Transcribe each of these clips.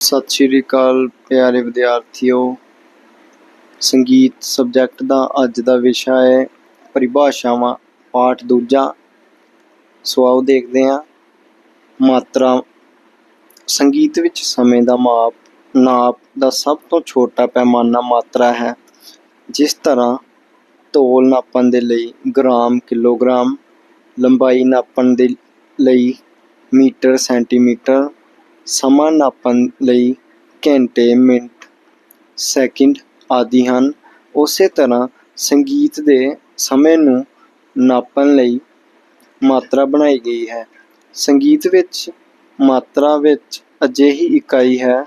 ਸਤਿ ਸ਼੍ਰੀ ਅਕਾਲ ਪਿਆਰੇ ਵਿਦਿਆਰਥੀਓ। ਸੰਗੀਤ ਸਬਜੈਕਟ ਦਾ ਅੱਜ ਦਾ ਵਿਸ਼ਾ ਹੈ ਪਰਿਭਾਸ਼ਾਵਾਂ, ਪਾਠ ਦੂਜਾ। ਸੋ ਆਓ ਦੇਖਦੇ ਹਾਂ ਮਾਤਰਾ। ਸੰਗੀਤ ਵਿੱਚ ਸਮੇਂ ਦਾ ਮਾਪ, ਨਾਪ ਦਾ ਸਭ ਤੋਂ ਛੋਟਾ ਪੈਮਾਨਾ ਮਾਤਰਾ ਹੈ। ਜਿਸ ਤਰ੍ਹਾਂ ਤੋਲ ਨਾਪਣ ਦੇ ਲਈ ਗ੍ਰਾਮ, ਕਿਲੋਗ੍ਰਾਮ, ਲੰਬਾਈ ਨਾਪਣ ਦੇ ਲਈ ਮੀਟਰ, ਸੈਂਟੀਮੀਟਰ ਸਮਾਂ ਨਾਪਣ ਲਈ ਘੰਟੇ, ਮਿੰਟ, ਸੈਕਿੰਡ ਆਦਿ ਹਨ। ਉਸੇ ਤਰ੍ਹਾਂ ਸੰਗੀਤ ਦੇ ਸਮੇਂ ਨੂੰ ਨਾਪਣ ਲਈ ਮਾਤਰਾ ਬਣਾਈ ਗਈ ਹੈ। ਸੰਗੀਤ ਵਿੱਚ ਮਾਤਰਾ ਵਿੱਚ ਅਜਿਹੀ ਇਕਾਈ ਹੈ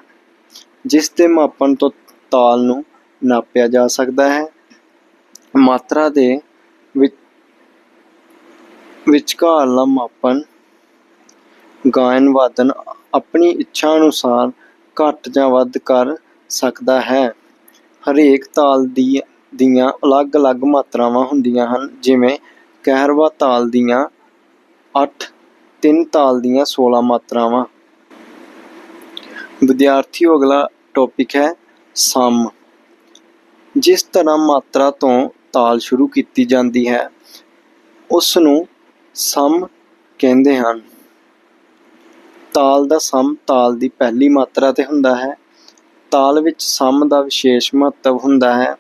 ਜਿਸ ਦੇ ਮਾਪਣ ਤੋਂ ਤਾਲ ਨੂੰ ਨਾਪਿਆ ਜਾ ਸਕਦਾ ਹੈ। ਮਾਤਰਾ ਦੇ ਵਿ- ਵਿਚਕਾਰਲਾ ਮਾਪਣ ਗਾਇਨ ਵਾਦਨ ਆਪਣੀ ਇੱਛਾ ਅਨੁਸਾਰ ਘੱਟ ਜਾਂ ਵੱਧ ਕਰ ਸਕਦਾ ਹੈ। ਹਰੇਕ ਤਾਲ ਦੀ ਦੀਆਂ ਅਲੱਗ-ਅਲੱਗ ਮਾਤਰਾਵਾਂ ਹੁੰਦੀਆਂ ਹਨ, ਜਿਵੇਂ ਕਹਿਰਵਾ ਤਾਲ ਦੀਆਂ 8 ਤਿੰਨ ਤਾਲ ਦੀਆਂ 16 ਮਾਤਰਾਵਾਂ। ਵਿਦਿਆਰਥੀਓ, ਅਗਲਾ ਟੌਪਿਕ ਹੈ ਸਮ। ਜਿਸ ਤਰ੍ਹਾਂ ਮਾਤਰਾ ਤੋਂ ਤਾਲ ਸ਼ੁਰੂ ਕੀਤੀ ਜਾਂਦੀ ਹੈ ਉਸ ਨੂੰ ਸਮ ਕਹਿੰਦੇ ਹਨ। ਤਾਲ ਦਾ ਸਮ ਤਾਲ ਦੀ ਪਹਿਲੀ ਮਾਤਰਾ ਤੇ ਹੁੰਦਾ ਹੈ। ਤਾਲ ਵਿੱਚ ਸਮ ਦਾ ਵਿਸ਼ੇਸ਼ ਮਹੱਤਵ ਹੁੰਦਾ ਹੈ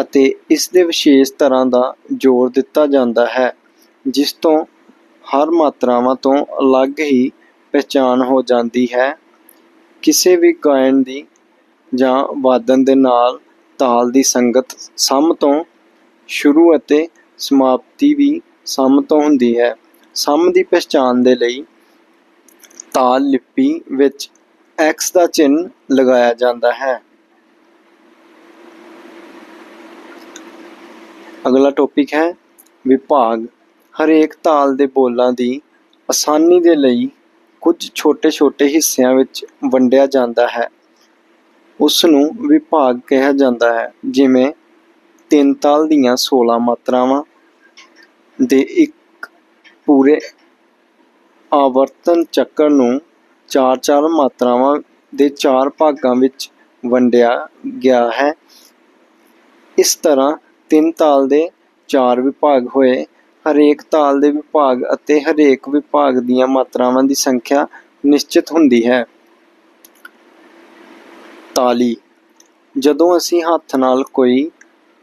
ਅਤੇ ਇਸ ਦੇ ਵਿਸ਼ੇਸ਼ ਤਰ੍ਹਾਂ ਦਾ ਜ਼ੋਰ ਦਿੱਤਾ ਜਾਂਦਾ ਹੈ, ਜਿਸ ਤੋਂ ਹਰ ਮਾਤਰਾਵਾਂ ਤੋਂ ਅਲੱਗ ਹੀ ਪਹਿਚਾਨ ਹੋ ਜਾਂਦੀ ਹੈ। ਕਿਸੇ ਵੀ ਗਾਇਨ ਦੀ ਜਾਂ ਵਾਦਨ ਦੇ ਨਾਲ ਤਾਲ ਦੀ ਸੰਗਤ ਸਮ ਤੋਂ ਸ਼ੁਰੂ ਅਤੇ ਸਮਾਪਤੀ ਵੀ ਸਮ ਤੋਂ ਹੁੰਦੀ ਹੈ। ਸਮ ਦੀ ਪਛਾਣ ਦੇ ਲਈ ਤਾਲ ਲਿਪੀ ਵਿੱਚ x ਦਾ ਚਿੰਨ੍ਹ ਲਗਾਇਆ ਜਾਂਦਾ ਹੈ। ਅਗਲਾ ਟੌਪਿਕ ਹੈ ਵਿਭਾਗ। ਹਰੇਕ ਤਾਲ ਦੇ ਬੋਲਾਂ ਦੀ ਆਸਾਨੀ ਦੇ ਲਈ ਕੁਝ ਛੋਟੇ-ਛੋਟੇ ਹਿੱਸਿਆਂ ਵਿੱਚ ਵੰਡਿਆ ਜਾਂਦਾ ਹੈ। ਉਸ ਨੂੰ ਵਿਭਾਗ ਕਿਹਾ ਜਾਂਦਾ ਹੈ, ਜਿਵੇਂ ਤਿੰਨ ਤਾਲ ਦੀਆਂ 16 ਮਾਤਰਾਵਾਂ ਦੇ ਇੱਕ ਪੂਰੇ ਆਵਰਤਨ ਚੱਕਰ ਨੂੰ ਚਾਰ ਚਾਰ ਮਾਤਰਾਵਾਂ ਦੇ ਚਾਰ ਭਾਗਾਂ ਵਿੱਚ ਵੰਡਿਆ ਗਿਆ ਹੈ। ਇਸ ਤਰ੍ਹਾਂ ਤਿੰਨ ਤਾਲ ਦੇ ਚਾਰ ਵਿਭਾਗ ਹੋਏ। ਹਰੇਕ ਤਾਲ ਦੇ ਵਿਭਾਗ ਅਤੇ ਹਰੇਕ ਵਿਭਾਗ ਦੀਆਂ ਮਾਤਰਾਵਾਂ ਦੀ ਸੰਖਿਆ ਨਿਸ਼ਚਿਤ ਹੁੰਦੀ ਹੈ। ਤਾਲੀ। ਜਦੋਂ ਅਸੀਂ ਹੱਥ ਨਾਲ ਕੋਈ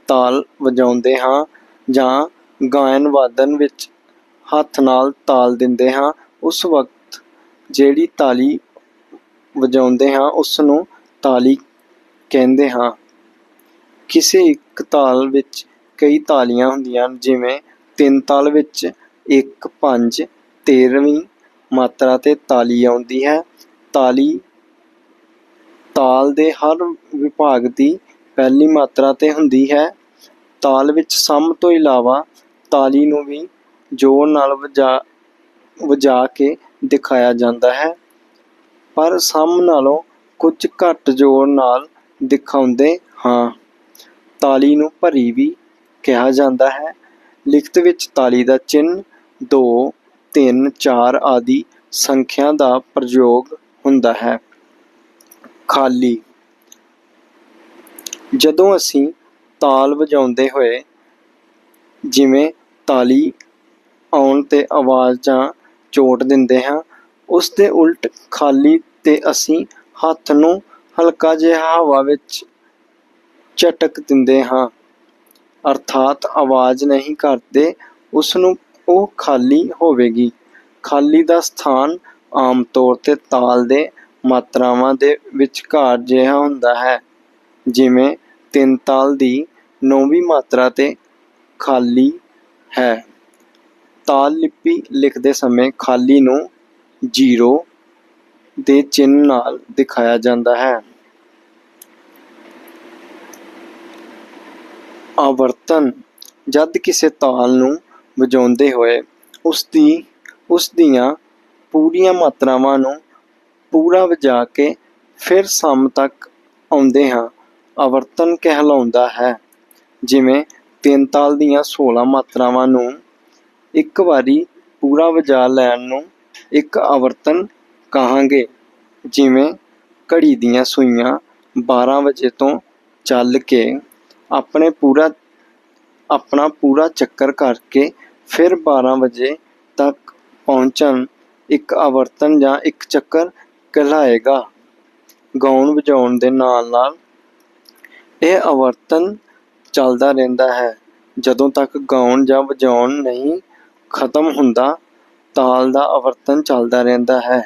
ਤਾਲ ਵਜਾਉਂਦੇ ਹਾਂ ਜਾਂ ਗਾਇਨ ਵਾਦਨ ਵਿੱਚ ਹੱਥ ਨਾਲ ਤਾਲ ਦਿੰਦੇ ਹਾਂ ਉਸ ਵਕਤ ਜਿਹੜੀ ਤਾਲੀ ਵਜਾਉਂਦੇ ਹਾਂ ਉਸ ਨੂੰ ਤਾਲੀ ਕਹਿੰਦੇ ਹਾਂ। ਕਿਸੇ ਇੱਕ ਤਾਲ ਵਿੱਚ ਕਈ ਤਾਲੀਆਂ ਹੁੰਦੀਆਂ ਹਨ, ਜਿਵੇਂ ਤਿੰਨ ਤਾਲ ਵਿੱਚ 1 5 13ਵੀਂ ਮਾਤਰਾ ਤੇ ਤਾਲੀ ਆਉਂਦੀ ਹੈ। ਤਾਲੀ ਤਾਲ ਦੇ ਹਰ ਵਿਭਾਗ ਦੀ ਪਹਿਲੀ ਮਾਤਰਾ ਤੇ ਹੁੰਦੀ ਹੈ। ਤਾਲ ਵਿੱਚ ਸਮ ਤੋਂ ਇਲਾਵਾ ਤਾਲੀ ਨੂੰ ਵੀ ਜ਼ੋਰ ਨਾਲ ਵਜਾ ਵਜਾ ਕੇ ਦਿਖਾਇਆ ਜਾਂਦਾ ਹੈ। ਪਰ ਸਮ ਨਾਲੋਂ ਕੁਝ ਘੱਟ ਜ਼ੋਰ ਨਾਲ ਦਿਖਾਉਂਦੇ ਹਾਂ। ਤਾਲੀ ਨੂੰ ਭਰੀ ਵੀ ਕਿਹਾ ਜਾਂਦਾ ਹੈ। ਲਿਖਤ ਵਿੱਚ ਤਾਲੀ ਦਾ ਚਿੰਨ੍ਹ 2 3 4 ਆਦਿ ਸੰਖਿਆ ਦਾ ਪ੍ਰਯੋਗ ਹੁੰਦਾ ਹੈ। ਖਾਲੀ। ਜਦੋਂ ਅਸੀਂ ਤਾਲ ਵਜਾਉਂਦੇ ਹੋਏ ਜਿਵੇਂ ਤਾਲੀ ਆਉਣ ਤੇ ਆਵਾਜ਼ ਜਾਂ ਚੋਟ ਦਿੰਦੇ ਹਾਂ। ਉਸ ਦੇ ਉਲਟ ਖਾਲੀ ਤੇ ਅਸੀਂ ਹੱਥ ਨੂੰ ਹਲਕਾ ਜਿਹਾ ਹਵਾ ਵਿੱਚ ਝਟਕ ਦਿੰਦੇ ਹਾਂ। ਅਰਥਾਤ ਆਵਾਜ਼ ਨਹੀਂ ਕਰਦੇ ਉਸ ਨੂੰ ਉਹ ਖਾਲੀ ਹੋਵੇਗੀ। ਖਾਲੀ ਦਾ ਸਥਾਨ ਆਮ ਤੌਰ ਤੇ ਤਾਲ ਦੇ ਮਾਤਰਾਵਾਂ ਦੇ ਵਿਚਕਾਰ ਜਿਹਾ ਹੁੰਦਾ ਹੈ। ਜਿਵੇਂ ਤਿੰਨ ਤਾਲ ਦੀ ਨੌਵੀਂ ਮਾਤਰਾ ਤੇ ਖਾਲੀ ਹੈ। ਤਾਲ ਲਿਪੀ ਲਿਖਦੇ ਸਮੇਂ ਖਾਲੀ ਨੂੰ ਜ਼ੀਰੋ ਦੇ ਚਿੰਨ੍ਹ ਨਾਲ ਦਿਖਾਇਆ ਜਾਂਦਾ ਹੈ। ਆਵਰਤਨ ਜਦ ਕਿਸੇ ਤਾਲ ਨੂੰ ਵਜਾਉਂਦੇ ਹੋਏ ਉਸ ਦੀ ਉਸ ਦੀਆਂ ਪੂਰੀਆਂ ਮਾਤਰਾਵਾਂ ਨੂੰ ਪੂਰਾ ਵਜਾ ਕੇ ਫਿਰ ਸਮ ਤੱਕ ਆਉਂਦੇ ਹਾਂ, ਆਵਰਤਨ ਕਹਿਲਾਉਂਦਾ ਹੈ। ਜਿਵੇਂ ਤਿੰਨ ਤਾਲ ਦੀਆਂ 16 ਮਾਤਰਾਵਾਂ ਨੂੰ ਇੱਕ ਵਾਰੀ ਪੂਰਾ ਵਜਾ ਲੈਣ ਨੂੰ ਇੱਕ ਆਵਰਤਨ ਕਹਾਂਗੇ। ਜਿਵੇਂ ਘੜੀ ਦੀਆਂ ਸੂਈਆਂ 12 ਵਜੇ ਤੋਂ ਚੱਲ ਕੇ ਆਪਣੇ ਪੂਰਾ, ਆਪਣਾ ਪੂਰਾ ਚੱਕਰ ਕਰਕੇ ਫਿਰ 12 ਵਜੇ ਤੱਕ ਪਹੁੰਚਣ ਇੱਕ ਆਵਰਤਨ ਜਾਂ ਇੱਕ ਚੱਕਰ ਕਹਿਲਾਏਗਾ। ਗਾਉਣ ਵਜਾਉਣ ਦੇ ਨਾਲ ਨਾਲ ਇਹ ਆਵਰਤਨ ਚੱਲਦਾ ਰਹਿੰਦਾ ਹੈ। ਜਦੋਂ ਤੱਕ ਗਾਉਣ ਜਾਂ ਵਜਾਉਣ ਨਹੀਂ ਖਤਮ ਹੁੰਦਾ ਤਾਲ ਦਾ ਆਵਰਤਨ ਚੱਲਦਾ ਰਹਿੰਦਾ ਹੈ।